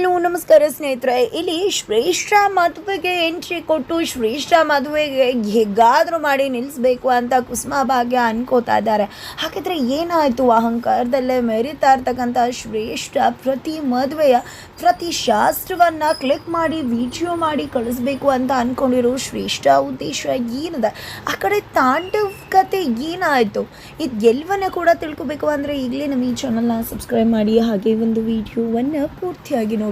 Hello ನಮಸ್ಕಾರ ಸ್ನೇಹಿತರೆ, ಇಲ್ಲಿ ಶ್ರೇಷ್ಠ ಮದುವೆಗೆ ಎಂಟ್ರಿ ಕೊಟ್ಟು ಶ್ರೇಷ್ಠ ಮದುವೆಗೆ ಹೇಗಾದರೂ ಮಾಡಿ ನಿಲ್ಲಿಸ್ಬೇಕು ಅಂತ ಕುಸುಮ ಭಾಗ್ಯ ಅನ್ಕೋತಾ ಇದ್ದಾರೆ. ಹಾಗಿದ್ರೆ ಏನಾಯಿತು? ಅಹಂಕಾರದಲ್ಲೇ ಮೆರಿತಾ ಇರ್ತಕ್ಕಂಥ ಶ್ರೇಷ್ಠ ಪ್ರತಿ ಮದುವೆಯ ಪ್ರತಿ ಶಾಸ್ತ್ರವನ್ನು ಕ್ಲಿಕ್ ಮಾಡಿ ವಿಡಿಯೋ ಮಾಡಿ ಕಳಿಸ್ಬೇಕು ಅಂತ ಅಂದ್ಕೊಂಡಿರೋ ಶ್ರೇಷ್ಠ ಉದ್ದೇಶ ಏನಿದೆ? ಆ ಕಡೆ ತಾಂಡವ್ ಕತೆ ಏನಾಯಿತು? ಇದು ಎಲ್ಲವನ್ನ ಕೂಡ ತಿಳ್ಕೊಬೇಕು ಅಂದರೆ ಈಗಲೇ ನಮ್ಮ ಈ ಚಾನಲ್ನ ಸಬ್ಸ್ಕ್ರೈಬ್ ಮಾಡಿ, ಹಾಗೆ ಒಂದು ವಿಡಿಯೋವನ್ನು ಪೂರ್ತಿಯಾಗಿ ನೋಡಿ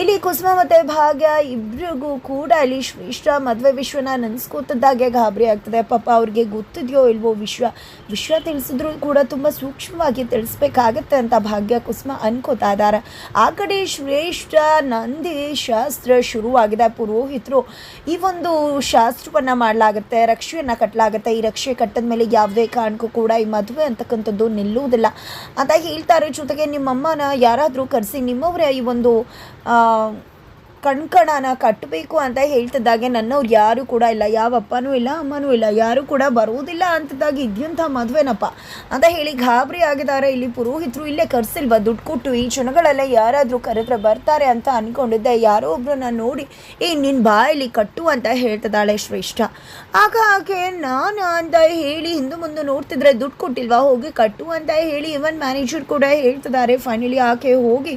ಇಲ್ಲಿ ಕುಸುಮ ಮತ್ತು ಭಾಗ್ಯ ಇಬ್ಬರಿಗೂ ಕೂಡ ಇಲ್ಲಿ ವಿಶ್ವ ಮದುವೆ ವಿಶ್ವನ ನೆನೆಸ್ಕೋತದ್ದಾಗೆ ಗಾಬರಿ ಆಗ್ತದೆ. ಪಾಪ ಅವ್ರಿಗೆ ಗೊತ್ತಿದೆಯೋ ಇಲ್ವೋ ವಿಶ್ವ ವಿಶ್ವ ತಿಳಿಸಿದ್ರು ಕೂಡ ತುಂಬ ಸೂಕ್ಷ್ಮವಾಗಿ ತಿಳಿಸ್ಬೇಕಾಗತ್ತೆ ಅಂತ ಭಾಗ್ಯ ಕುಸುಮ ಅನ್ಕೋತಾ ಇದ್ದಾರೆ. ಆ ಕಡೆ ಶ್ರೇಷ್ಠ ನಂದಿ ಶಾಸ್ತ್ರ ಶುರುವಾಗಿದೆ. ಪುರೋಹಿತರು ಈ ಒಂದು ಶಾಸ್ತ್ರವನ್ನು ಮಾಡಲಾಗುತ್ತೆ, ರಕ್ಷೆಯನ್ನು ಕಟ್ಟಲಾಗುತ್ತೆ ಈ ರಕ್ಷೆ ಕಟ್ಟದ ಮೇಲೆ ಯಾವುದೇ ಕಾರಣಕ್ಕೂ ಕೂಡ ಈ ಮದುವೆ ಅಂತಕ್ಕಂಥದ್ದು ನಿಲ್ಲುವುದಿಲ್ಲ. ಅಂತ ಹೇಳ್ತಾರೆ. ಜೊತೆಗೆ ನಿಮ್ಮಮ್ಮನ ಯಾರಾದರೂ ಕರೆಸಿ ನಿಮ್ಮವರೇ ಈ ಒಂದು ಕಣ್ಕಣನ ಕಟ್ಟಬೇಕು ಅಂತ ಹೇಳ್ತಿದ್ದಾಗೆ ನನ್ನವ್ರು ಯಾರೂ ಕೂಡ ಇಲ್ಲ, ಯಾವ ಅಪ್ಪನೂ ಇಲ್ಲ, ಅಮ್ಮನೂ ಇಲ್ಲ, ಯಾರೂ ಕೂಡ ಬರುವುದಿಲ್ಲ ಅಂತದಾಗ ಇದ್ಯಂಥ ಮದುವೆನಪ್ಪ ಅಂತ ಹೇಳಿ ಗಾಬರಿ ಆಗಿದ್ದಾರೆ. ಇಲ್ಲಿ ಪುರೋಹಿತರು ಇಲ್ಲೇ ಕರ್ಸಿಲ್ವ ದುಡ್ಡು ಕೊಟ್ಟು, ಈ ಜನಗಳೆಲ್ಲ ಯಾರಾದರೂ ಕರೆದ್ರೆ ಬರ್ತಾರೆ ಅಂತ ಅಂದ್ಕೊಂಡಿದ್ದೆ ಯಾರೋ ಒಬ್ಬರನ್ನ ನೋಡಿ, ಏ ನಿನ್ನ ಬಾಯಲ್ಲಿ ಕಟ್ಟು ಅಂತ ಹೇಳ್ತಿದ್ದಾಳೆ ಶ್ರೇಷ್ಠ. ಆಗ ಆಕೆ, ನಾನು ಅಂತ ಹೇಳಿ ಹಿಂದೆ ಮುಂದೆ ನೋಡ್ತಿದ್ರೆ ದುಡ್ಡು ಕೊಟ್ಟಿಲ್ವಾ, ಹೋಗಿ ಕಟ್ಟು ಅಂತ ಹೇಳಿ ಇವನ್ ಮ್ಯಾನೇಜರ್ ಕೂಡ ಹೇಳ್ತಿದ್ದಾರೆ. ಫೈನಲಿ ಆಕೆ ಹೋಗಿ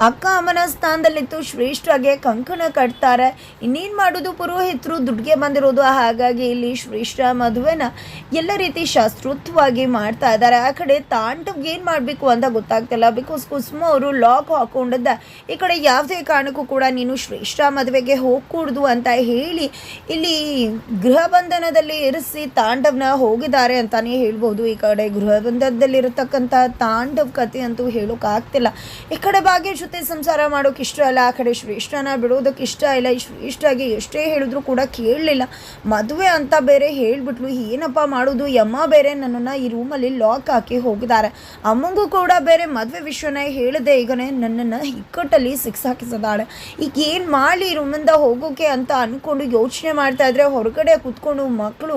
ಅಕ್ಕ ಅಮ್ಮನ ಸ್ಥಾನದಲ್ಲಿತ್ತು ಶ್ರೇಷ್ಠಗೆ ಕಂಕಣ ಕಟ್ತಾರೆ. ಇನ್ನೇನು ಮಾಡೋದು ಪುರೋಹಿತರು? ದುಡ್ಡಿಗೆ ಬಂದಿರೋದು. ಹಾಗಾಗಿ ಇಲ್ಲಿ ಶ್ರೇಷ್ಠ ಮದುವೆನ ಎಲ್ಲ ರೀತಿ ಶಾಸ್ತ್ರೋತ್ವಾಗಿ ಮಾಡ್ತಾ ಇದ್ದಾರೆ. ಆ ಕಡೆ ತಾಂಡವ್ಗೆ ಏನು ಮಾಡಬೇಕು ಅಂತ ಗೊತ್ತಾಗ್ತಿಲ್ಲ. ಬಿಕಾಸ್ ಕುಸುಮ ಅವರು ಲಾಕ್ ಹಾಕೊಂಡಿದ್ದ ಈ ಕಡೆ ಯಾವುದೇ ಕಾರಣಕ್ಕೂ ಕೂಡ ನೀನು ಶ್ರೇಷ್ಠ ಮದುವೆಗೆ ಹೋಗ್ಕೂಡ್ದು ಅಂತ ಹೇಳಿ ಇಲ್ಲಿ ಗೃಹ ಬಂಧನದಲ್ಲಿ ಇರಿಸಿ ತಾಂಡವನ ಹೋಗಿದ್ದಾರೆ ಅಂತಾನೆ ಹೇಳ್ಬೋದು. ಈ ಕಡೆ ಗೃಹ ಬಂಧನದಲ್ಲಿರತಕ್ಕಂಥ ತಾಂಡವ್ ಕತೆ ಅಂತೂ ಹೇಳೋಕ್ಕಾಗ್ತಿಲ್ಲ ಈ ಕಡೆ ಭಾಗ್ಯ ಜೊತೆ ಸಂಸಾರ ಮಾಡೋಕೆ ಇಷ್ಟ ಇಲ್ಲ. ಆ ಕಡೆ ಶ್ರೇಷ್ಠನ ಬಿಡೋದಕ್ಕೆ ಇಷ್ಟ ಇಲ್ಲ. ಶ್ರೇಷ್ಠಗೆ ಎಷ್ಟೇ ಹೇಳಿದ್ರು ಕೂಡ ಕೇಳಲಿಲ್ಲ. ಮದುವೆ ಅಂತ ಬೇರೆ ಹೇಳಿಬಿಟ್ಲು. ಏನಪ್ಪ ಮಾಡೋದು? ಯಮ್ಮ ಬೇರೆ ನನ್ನನ್ನು ಈ ರೂಮಲ್ಲಿ ಲಾಕ್ ಹಾಕಿ ಹೋಗಿದ್ದಾರೆ. ಅಮ್ಮಂಗೂ ಕೂಡ ಬೇರೆ ಮದುವೆ ವಿಷಯನ ಹೇಳಿದೆ ಈಗನೇ ನನ್ನನ್ನು ಇಕ್ಕಟ್ಟಲ್ಲಿ ಸಿಕ್ಸಾಕಿಸಿದಾಳೆ ಈಗ ಏನು ಮಾಡಲಿ ರೂಮಿಂದ ಹೋಗೋಕೆ ಅಂತ ಅಂದ್ಕೊಂಡು ಯೋಚನೆ ಮಾಡ್ತಾ ಇದ್ರೆ ಹೊರಗಡೆ ಕೂತ್ಕೊಂಡು ಮಕ್ಕಳು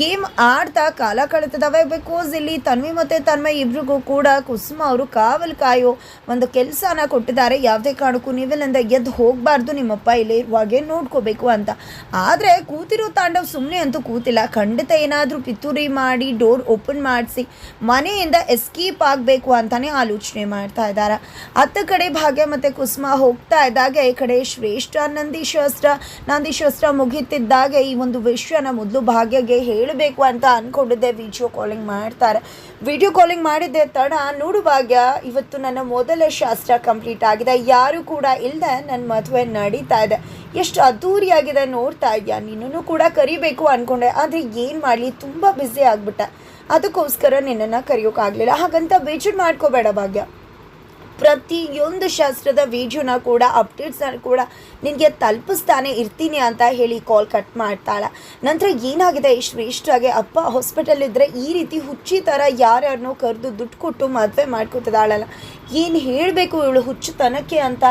ಗೇಮ್ ಆಡ್ತಾ ಕಾಲ ಕಳೀತಿದ್ದಾವೆ ಬಿಕಾಸ್ ಇಲ್ಲಿ ತನ್ವಿ ಮತ್ತು ತನ್ಮಯ್ ಇಬ್ರಿಗೂ ಕೂಡ ಕುಸುಮ ಅವರು ಕಾವಲು ಕಾಯೋ ಒಂದು ಕೆಲಸನ ಕೊಟ್ಟಿದ್ದಾರೆ. ಯಾವುದೇ ಕಾರಣಕ್ಕೂ ನೀವೆಲ್ಲಿಂದ ಎದ್ದು ಹೋಗಬಾರ್ದು. ನಿಮ್ಮಪ್ಪ ಇಲ್ಲಿ ಇರುವಾಗೆ ನೋಡ್ಕೋಬೇಕು ಅಂತ. ಆದರೆ ಕೂತಿರೋ ತಾಂಡವ್ ಸುಮ್ಮನೆ ಅಂತೂ ಕೂತಿಲ್ಲ. ಖಂಡಿತ ಏನಾದರೂ ಪಿತೂರಿ ಮಾಡಿ, ಡೋರ್ ಓಪನ್ ಮಾಡಿಸಿ, ಮನೆಯಿಂದ ಎಸ್ಕೇಪ್ ಆಗಬೇಕು ಅಂತಲೇ ಆಲೋಚನೆ ಮಾಡ್ತಾ ಇದ್ದಾರೆ. ಅತ್ತ ಕಡೆ ಭಾಗ್ಯ ಮತ್ತು ಕುಸುಮ ಹೋಗ್ತಾ ಇದ್ದಾಗೆ. ಈ ಕಡೆ ಶ್ರೇಷ್ಠ ನಂದಿ ಶಾಸ್ತ್ರ ನಂದಿ ಶಾಸ್ತ್ರ ಮುಗಿತಿದ್ದಾಗ ಈ ಒಂದು ವಿಷಯನ ಮೊದಲು ಭಾಗ್ಯಗೆ ಹೇಳಬೇಕು ಅಂತ ಅಂದ್ಕೊಂಡಿದ್ದೆ ವಿಡಿಯೋ ಕಾಲಿಂಗ್ ಮಾಡ್ತಾರೆ. ವಿಡಿಯೋ ಕಾಲಿಂಗ್ ಮಾಡಿದ್ದೆ ತಡ. ನೋಡು ಭಾಗ್ಯ, ಇವತ್ತು ನನ್ನ ಮೊದಲ ಶಾಸ್ತ್ರ ಕಂಪ್ಲೀಟ್ ಆಗಿದೆ. ಯಾರು ಕೂಡ ಇಲ್ಲದೆ ನನ್ನ ಮದುವೆ ನಡೀತಾ ಇದೆ. ಎಷ್ಟು ಅದ್ದೂರಿಯಾಗಿದೆ ನೋಡ್ತಾ ಇದೆಯಾ ನಿನ್ನನ್ನು ಕೂಡ ಕರಿಬೇಕು ಅಂದ್ಕೊಂಡೆ ಆದರೆ ಏನು ಮಾಡಲಿ? ತುಂಬ ಬ್ಯುಸಿ ಆಗಿಬಿಟ್ಟೆ. ಅದಕ್ಕೋಸ್ಕರ ನಿನ್ನನ್ನು ಕರೆಯೋಕ್ಕಾಗಲಿಲ್ಲ ಹಾಗಂತ ಬೇಜಾರು ಮಾಡ್ಕೋಬೇಡ ಭಾಗ್ಯ. ಪ್ರತಿಯೊಂದು ಶಾಸ್ತ್ರದ ವಿಡಿಯೋನ ಕೂಡ ಅಪ್ಡೇಟ್ಸ್ನ ಕೂಡ ನಿನಗೆ ತಲುಪಿಸ್ತಾನೆ ಇರ್ತೀನಿ ಅಂತ ಹೇಳಿ ಕಾಲ್ ಕಟ್ ಮಾಡ್ತಾಳೆ. ನಂತರ ಏನಾಗಿದೆ? ಶ್ರೇಷ್ಠಗೆ ಅಪ್ಪ ಹಾಸ್ಪಿಟಲ್ ಇದ್ದರೆ ಈ ರೀತಿ ಹುಚ್ಚಿ ಥರ ಯಾರ್ಯಾರನ್ನೋ ಕರೆದು ದುಡ್ಡು ಕೊಟ್ಟು ಮದುವೆ ಮಾಡ್ಕೊತಿದ್ದಾಳಲ್ಲ. ಏನು ಹೇಳಬೇಕು ಇವಳು ಹುಚ್ಚುತನಕ್ಕೆ ಅಂತ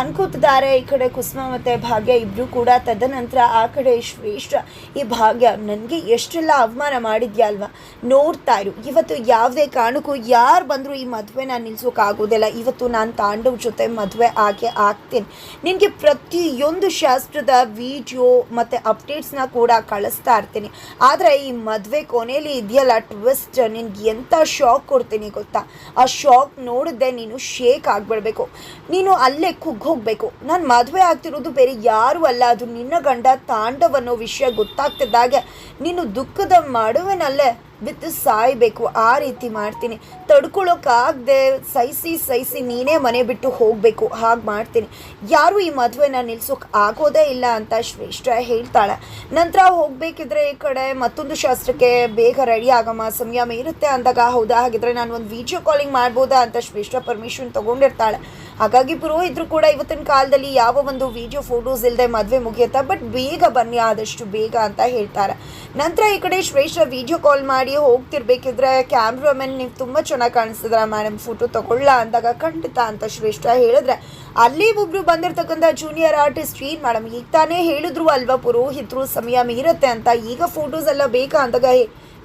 ಅನ್ಕೋತಿದ್ದಾರೆ. ಈ ಕಡೆ ಕುಸುಮ ಮತ್ತು ಭಾಗ್ಯ ಇಬ್ಬರು ಕೂಡ. ತದನಂತರ ಆ ಕಡೆ ಶ್ರೇಷ್ಠ ಈ ಭಾಗ್ಯ, ನನಗೆ ಎಷ್ಟೆಲ್ಲ ಅವಮಾನ ಮಾಡಿದ್ಯಾ ಅಲ್ವಾ? ನೋಡ್ತಾ ಇರು. ಇವತ್ತು ಯಾವುದೇ ಕಾರಣಕ್ಕೂ ಯಾರು ಬಂದರೂ ಈ ಮದುವೆನ ನಿಲ್ಲಿಸೋಕ್ಕಾಗೋದಿಲ್ಲ ಇವತ್ತು ನಾನು ತಾಂಡವ್ ಜೊತೆ ಮದುವೆ ಆಗೇ ಆಗ್ತೀನಿ. ನಿನಗೆ ಪ್ರತಿಯೊಂದು ಶಾಸ್ತ್ರದ ವಿಡಿಯೋ ಮತ್ತು ಅಪ್ಡೇಟ್ಸ್ನ ಕೂಡ ಕಳಿಸ್ತಾ ಇರ್ತೀನಿ. ಆದರೆ ಈ ಮದುವೆ ಕೊನೆಯಲ್ಲಿ ಇದೆಯಲ್ಲ ಟ್ವಿಸ್ಟ್, ನಿನಗೆ ಎಂಥ ಶಾಕ್ ಕೊಡ್ತೀನಿ ಗೊತ್ತಾ? ಆ ಶಾಕ್ ನೋಡಿದ್ದೆ ನೀನು ಶೇಕ್ ಆಗಿಬಿಡ್ಬೇಕು. ನೀನು ಅಲ್ಲೇ ಕುಗ್ಗೋಗ್ಬೇಕು. ನಾನು ಮದುವೆ ಆಗ್ತಿರೋದು ಬೇರೆ ಯಾರೂ ಅಲ್ಲ. ಅದು ನಿನ್ನ ಗಂಡ ತಾಂಡವ್ ಅನ್ನೋ ವಿಷಯ ಗೊತ್ತಾಗ್ತಿದ್ದಾಗೆ ನೀನು ದುಃಖದ ಮಾಡುವೆನಲ್ಲೇ ಬಿದ್ದು ಸಾಯಬೇಕು, ಆ ರೀತಿ ಮಾಡ್ತೀನಿ. ತಡ್ಕೊಳೋಕ್ಕಾಗದೆ ಸಹಿಸಿ ಸಹಿಸಿ ನೀನೇ ಮನೆ ಬಿಟ್ಟು ಹೋಗಬೇಕು, ಹಾಗೆ ಮಾಡ್ತೀನಿ. ಯಾರು ಈ ಮದುವೆನ ನಿಲ್ಸೋಕೆ ಆಗೋದೇ ಇಲ್ಲ ಅಂತ ಶ್ರೇಷ್ಠ ಹೇಳ್ತಾಳೆ. ನಂತರ ಹೋಗಬೇಕಿದ್ರೆ ಈ ಕಡೆ ಮತ್ತೊಂದು ಶಾಸ್ತ್ರಕ್ಕೆ ಬೇಗ ರೆಡಿ ಆಗಮ್ಮ. ಸಮಯ ಇರುತ್ತೆ ಅಂದಾಗ, ಹೌದಾ? ಹಾಗಿದ್ರೆ ನಾನು ಒಂದು ವಿಡಿಯೋ ಕಾಲಿಂಗ್ ಮಾಡ್ಬೋದಾ ಅಂತ ಶ್ರೇಷ್ಠ ಪರ್ಮಿಷನ್ ತೊಗೊಂಡಿರ್ತಾಳೆ. ಹಾಗಾಗಿ ಪುರೋಹಿತರು ಕೂಡ ಇವತ್ತಿನ ಕಾಲದಲ್ಲಿ ಯಾವ ಒಂದು ವಿಡಿಯೋ ಫೋಟೋಸ್ ಇಲ್ಲದೆ ಮದುವೆ ಮುಗಿಯುತ್ತಾ? ಬಟ್ ಬೇಗ ಬನ್ನಿ, ಆದಷ್ಟು ಬೇಗ ಅಂತ ಹೇಳ್ತಾರೆ. ನಂತರ ಈ ಕಡೆ ಶ್ರೇಷ್ಠ ವಿಡಿಯೋ ಕಾಲ್ ಮಾಡಿ ಹೋಗ್ತಿರ್ಬೇಕಿದ್ರೆ ಕ್ಯಾಮ್ರಾಮನ್ ನೀವು ತುಂಬ ಚೆನ್ನಾಗಿ ಕಾಣಿಸಿದ್ರ ಮೇಡಮ್ ಫೋಟೋ ತಗೊಳ್ಳ ಅಂದಾಗ ಖಂಡಿತ ಅಂತ ಶ್ರೇಷ್ಠ ಹೇಳಿದ್ರೆ. ಅಲ್ಲಿ ಒಬ್ರು ಬಂದಿರ್ತಕ್ಕಂಥ ಜೂನಿಯರ್ ಆರ್ಟಿಸ್ಟ್ ಏನ್ ಮೇಡಮ್ ಈಗ ತಾನೇ ಹೇಳಿದ್ರು ಅಲ್ವಾ ಪುರೋಹಿತರು ಸಮಯ ಮೀರತ್ತೆ ಅಂತ. ಈಗ ಫೋಟೋಸ್ ಎಲ್ಲ ಬೇಕಾ ಅಂದಾಗ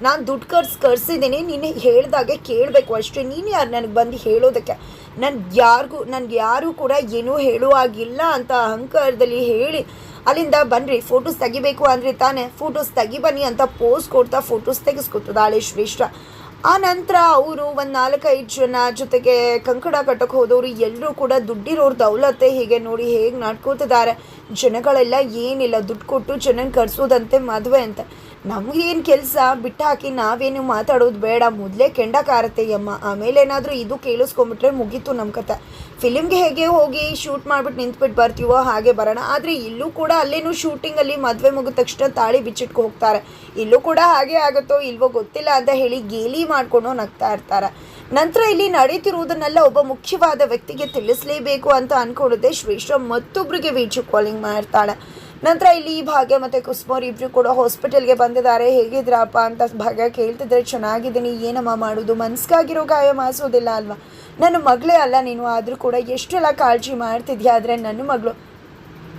ನಾನು ದುಡ್ಡು ಕರ್ಸ್ ಕರ್ಸಿದ್ದೀನಿ ನೀನು ಹೇಳ್ದಾಗೆ ಕೇಳಬೇಕು ಅಷ್ಟೇ. ನೀನು ಯಾರು ನನಗೆ ಬಂದು ಹೇಳೋದಕ್ಕೆ? ನನ್ಗೆ ಯಾರಿಗೂ ನನ್ಗೆ ಯಾರೂ ಕೂಡ ಏನೂ ಹೇಳುವಾಗಿಲ್ಲ ಅಂತ ಅಹಂಕಾರದಲ್ಲಿ ಹೇಳಿ ಅಲ್ಲಿಂದ ಬನ್ನಿರಿ ಫೋಟೋಸ್ ತೆಗಿಬೇಕು ಅಂದರೆ ತಾನೇ. ಫೋಟೋಸ್ ತೆಗಿ ಬನ್ನಿ ಅಂತ ಪೋಸ್ ಕೊಡ್ತಾ ಫೋಟೋಸ್ ತೆಗೆಸ್ಕೊತದಾಳೆ ಶ್ರೇಷ್ಠ. ಆ ನಂತರ ಅವರು ಒಂದು ನಾಲ್ಕೈದು ಜನ ಜೊತೆಗೆ ಕಂಕಡ ಕಟ್ಟಕ್ಕೆ ಹೋದವರು, ಎಲ್ಲರೂ ಕೂಡ ದುಡ್ಡಿರೋರು ದೌಲತ್ತೆ ಹೀಗೆ ನೋಡಿ ಹೇಗೆ ನಡ್ಕೋತಿದ್ದಾರೆ. ಜನಗಳೆಲ್ಲ ಏನಿಲ್ಲ, ದುಡ್ಡು ಕೊಟ್ಟು ಜನನ ಕರ್ಸೋದಂತೆ ಮದುವೆ ಅಂತ. ನಮಗೇನು ಕೆಲಸ? ಬಿಟ್ಟು ಹಾಕಿ ನಾವೇನು ಮಾತಾಡೋದು ಬೇಡ. ಮೊದಲೇ ಕೆಂಡ ಕಾರತ್ತೆ ಅಮ್ಮ ಆಮೇಲೆ ಏನಾದರೂ ಇದು ಕೇಳಿಸ್ಕೊಂಬಿಟ್ರೆ ಮುಗೀತು ನಮ್ಮ ಕತೆ ಫಿಲಿಮ್ಗೆ ಹೇಗೆ ಹೋಗಿ ಶೂಟ್ ಮಾಡಿಬಿಟ್ಟು ನಿಂತ್ಬಿಟ್ಟು ಬರ್ತೀವೋ ಹಾಗೆ ಬರೋಣ. ಆದರೆ ಇಲ್ಲೂ ಕೂಡ ಅಲ್ಲೇನು ಶೂಟಿಂಗಲ್ಲಿ ಮದುವೆ ಮುಗಿದ ತಕ್ಷಣ ತಾಳಿ ಬಿಚ್ಚಿಟ್ಕೊ ಹೋಗ್ತಾರೆ. ಇಲ್ಲೂ ಕೂಡ ಹಾಗೆ ಆಗುತ್ತೋ ಇಲ್ವೋ ಗೊತ್ತಿಲ್ಲ ಅಂತ ಹೇಳಿ ಗೇಲಿ ಮಾಡಿಕೊಂಡು ನಗ್ತಾ ಇರ್ತಾರೆ. ನಂತರ ಇಲ್ಲಿ ನಡೀತಿರುವುದನ್ನೆಲ್ಲ ಒಬ್ಬ ಮುಖ್ಯವಾದ ವ್ಯಕ್ತಿಗೆ ತಿಳಿಸಲೇಬೇಕು ಅಂತ ಅನ್ಕೊಂಡಿದ್ದೆ. ಶ್ರೇಷ್ಠ ಮತ್ತೊಬ್ಬರಿಗೆ ವೀಡಿಯೋ ಕಾಲಿಂಗ್ ಮಾಡ್ತಾಳೆ. ನಂತರ ಇಲ್ಲಿ ಭಾಗ್ಯ ಮತ್ತು ಕುಸ್ಮೋರ್ ಇಬ್ಬರು ಕೂಡ ಹಾಸ್ಪಿಟಲ್ಗೆ ಬಂದಿದ್ದಾರೆ. ಹೇಗಿದ್ರಪ್ಪ ಅಂತ ಭಾಗ್ಯ ಕೇಳ್ತಿದ್ರೆ, ಚೆನ್ನಾಗಿದ್ದೀನಿ, ಏನಮ್ಮ ಮಾಡೋದು? ಮನ್ಸ್ಗಾಗಿರೋ ಗಾಯ ಮಾಸೋದಿಲ್ಲ ಅಲ್ವಾ? ನನ್ನ ಮಗಳೇ ಅಲ್ಲ ನೀನು, ಆದರೂ ಕೂಡ ಎಷ್ಟೆಲ್ಲ ಕಾಳಜಿ ಮಾಡ್ತಿದ್ಯಾ? ಆದರೆ ನನ್ನ ಮಗಳು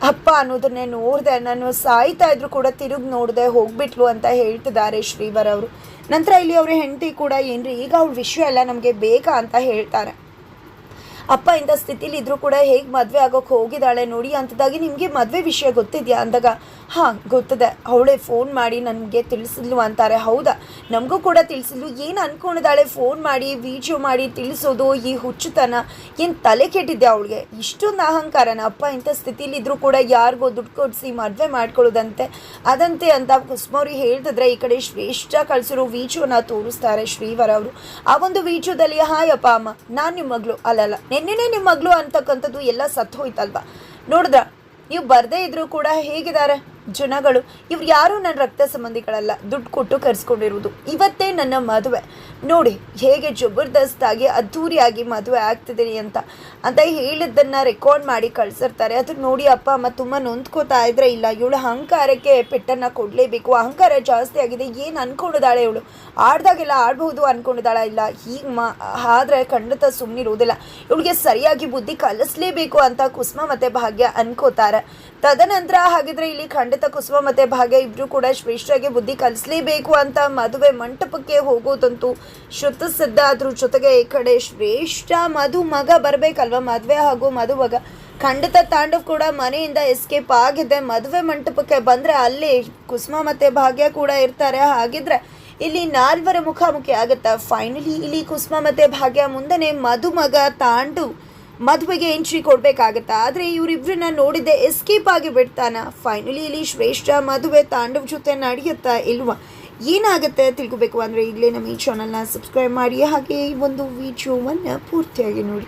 ಅಪ್ಪ ಅನ್ನೋದನ್ನೇ ನೋಡಿದೆ, ನಾನು ಸಾಯ್ತಾ ಇದ್ರು ಕೂಡ ತಿರುಗಿ ನೋಡಿದೆ, ಹೋಗ್ಬಿಟ್ಲು ಅಂತ ಹೇಳ್ತಿದ್ದಾರೆ ಶ್ರೀವರ್ ಅವರು. ನಂತರ ಇಲ್ಲಿ ಅವ್ರ ಹೆಂಡತಿ ಕೂಡ ಏನ್ರಿ, ಈಗ ಅವ್ರ ವಿಷಯ ಎಲ್ಲ ನಮಗೆ ಬೇಕಾ ಅಂತ ಹೇಳ್ತಾರೆ. ಅಪ್ಪ ಇಂಥ ಸ್ಥಿತಿಲಿ ಇದ್ರೂ ಕೂಡ ಹೇಗೆ ಮದುವೆ ಆಗೋಕೆ ಹೋಗಿದ್ದಾಳೆ ನೋಡಿ ಅಂಥದ್ದಾಗಿ ನಿಮಗೆ ಮದುವೆ ವಿಷಯ ಗೊತ್ತಿದೆಯಾ ಅಂದಾಗ, ಹಾಂ, ಗೊತ್ತದೆ. ಅವಳೇ ಫೋನ್ ಮಾಡಿ ನನಗೆ ತಿಳಿಸಿದ್ಲು ಅಂತಾರೆ. ಹೌದಾ? ನಮಗೂ ಕೂಡ ತಿಳಿಸಿದ್ಲು. ಏನು ಅನ್ಕೊಂಡಿದ್ದಾಳೆ? ಫೋನ್ ಮಾಡಿ ವಿಡಿಯೋ ಮಾಡಿ ತಿಳಿಸೋದು ಈ ಹುಚ್ಚುತನ. ಏನು ತಲೆ ಕೆಟ್ಟಿದ್ದೆ ಅವಳಿಗೆ? ಇಷ್ಟೊಂದು ಅಹಂಕಾರನ ಅಪ್ಪ ಇಂಥ ಸ್ಥಿತಿಲಿ ಇದ್ರೂ ಕೂಡ ಯಾರಿಗೋ ದುಡ್ಡು ಕೊಡಿಸಿ ಮದುವೆ ಮಾಡ್ಕೊಳ್ಳೋದಂತೆ, ಅದಂತೆ ಅಂತ ಕುಸ್ಮೌರಿ ಹೇಳ್ತಿದ್ರೆ ಈ ಕಡೆ ಶ್ರೇಷ್ಠ ಕಳಿಸಿರೋ ವಿಡಿಯೋನ ತೋರಿಸ್ತಾರೆ ಶ್ರೀವರ ಅವರು. ಆ ಒಂದು ವಿಡಿಯೋದಲ್ಲಿ ಹಾಯಪ್ಪ, ಅಮ್ಮ, ನಾನು ನಿಮ್ಮ ಮಗಳು. ಅಲ್ಲಲ್ಲ ನಿನ್ನೆನೇ ನಿಮ್ಮ ಮಗಳು ಅಂತಕ್ಕಂಥದ್ದು ಎಲ್ಲ ಸತ್ತು ಹೋಯ್ತಲ್ವಾ? ನೋಡಿದ್ರ ನೀವು ಬರದೇ ಇದ್ರೂ ಕೂಡ ಹೇಗಿದ್ದಾರೆ? ಜನಗಳು, ಇವ್ರು ಯಾರೂ ನನ್ನ ರಕ್ತ ಸಂಬಂಧಿಗಳಲ್ಲ, ದುಡ್ಡು ಕೊಟ್ಟು ಕರೆಸ್ಕೊಂಡಿರುವುದು ಇವತ್ತೇ ನನ್ನ ಮದುವೆ. ನೋಡಿ, ಹೇಗೆ ಜಬರ್ದಸ್ತಾಗಿ ಅದ್ಧೂರಿಯಾಗಿ ಮದುವೆ ಆಗ್ತಿದ್ದೀನಿ ಅಂತ. ಅಂತ ಹೇಳಿದ್ದನ್ನು ರೆಕಾರ್ಡ್ ಮಾಡಿ ಕಳ್ಸಿರ್ತಾರೆ. ಅದು ನೋಡಿ ಅಪ್ಪ ಅಮ್ಮ ತುಂಬ ನೊಂದ್ಕೋತಾ ಇದ್ರೆ ಇಲ್ಲ, ಇವಳು ಅಹಂಕಾರಕ್ಕೆ ಪೆಟ್ಟನ್ನು ಕೊಡಲೇಬೇಕು. ಅಹಂಕಾರ ಜಾಸ್ತಿ ಆಗಿದೆ. ಏನು ಅಂದ್ಕೊಂಡಿದ್ದಾಳೆ ಇವಳು? ಆಡ್ದಾಗೆಲ್ಲ ಆಡ್ಬಹುದು ಅಂದ್ಕೊಂಡಿದ್ದಾಳೆ ಇಲ್ಲ? ಹೀಗೆ ಮಾ, ಆದರೆ ಖಂಡಿತ ಸುಮ್ಮನಿರುವುದಿಲ್ಲ ಇವಳಿಗೆ ಸರಿಯಾಗಿ ಬುದ್ಧಿ ಕಲಿಸ್ಲೇಬೇಕು ಅಂತ ಕುಸುಮ ಮತ್ತು ಭಾಗ್ಯ ಅನ್ಕೋತಾರೆ. ತದನಂತರ ಹಾಗಿದ್ರೆ ಇಲ್ಲಿ ಖಂಡಿತ ಕುಸುಮ ಮತ್ತು ಭಾಗ್ಯ ಇಬ್ಬರೂ ಕೂಡ ಶ್ರೇಷ್ಠಗೆ ಬುದ್ಧಿ ಕಲಿಸ್ಲೇಬೇಕು ಅಂತ ಮದುವೆ ಮಂಟಪಕ್ಕೆ ಹೋಗೋದಂತೂ ಶುದ್ಧ ಅದ್ರ ಜೊತೆಗೆ ಈ ಕಡೆ ಶ್ರೇಷ್ಠ ಮಧು ಮಗ ಬರಬೇಕಲ್ವ? ಮದುವೆ ಹಾಗೂ ಮಧು ಮಗ. ಖಂಡಿತ ತಾಂಡವ್ ಕೂಡ ಮನೆಯಿಂದ ಎಸ್ಕೇಪ್ ಆಗಿದೆ. ಮದುವೆ ಮಂಟಪಕ್ಕೆ ಬಂದರೆ ಅಲ್ಲಿ ಕುಸುಮ ಮತ್ತು ಭಾಗ್ಯ ಕೂಡ ಇರ್ತಾರೆ. ಹಾಗಿದ್ರೆ ಇಲ್ಲಿ ನಾಲ್ವರ ಮುಖಾಮುಖಿ ಆಗುತ್ತಾ? ಫೈನಲಿ ಇಲ್ಲಿ ಕುಸುಮ ಮತ್ತು ಭಾಗ್ಯ ಮುಂದೆನೆ ಮಧು ಮಗ ತಾಂಡು ಮದುವೆಗೆ ಎಂಟ್ರಿ ಕೊಡಬೇಕಾಗತ್ತಾ? ಆದರೆ ಇವರಿಬ್ಬರನ್ನ ನೋಡಿದ್ದೆ ಎಸ್ಕೇಪ್ ಆಗಿ ಬಿಡ್ತಾನ. ಫೈನಲಿ ಇಲ್ಲಿ ಶ್ರೇಷ್ಠ ಮದುವೆ ತಾಂಡವ್ ಜೊತೆ ನಡೆಯುತ್ತಾ ಇಲ್ವಾ? ಏನಾಗುತ್ತೆ ತಿಳ್ಕೊಬೇಕು ಅಂದರೆ ಇಲ್ಲೇ ನಮ್ಮ ಈ ಚಾನಲ್ನ ಸಬ್ಸ್ಕ್ರೈಬ್ ಮಾಡಿ. ಹಾಗೆ ಈ ಒಂದು ವಿಡಿಯೋವನ್ನು ಪೂರ್ತಿಯಾಗಿ ನೋಡಿ.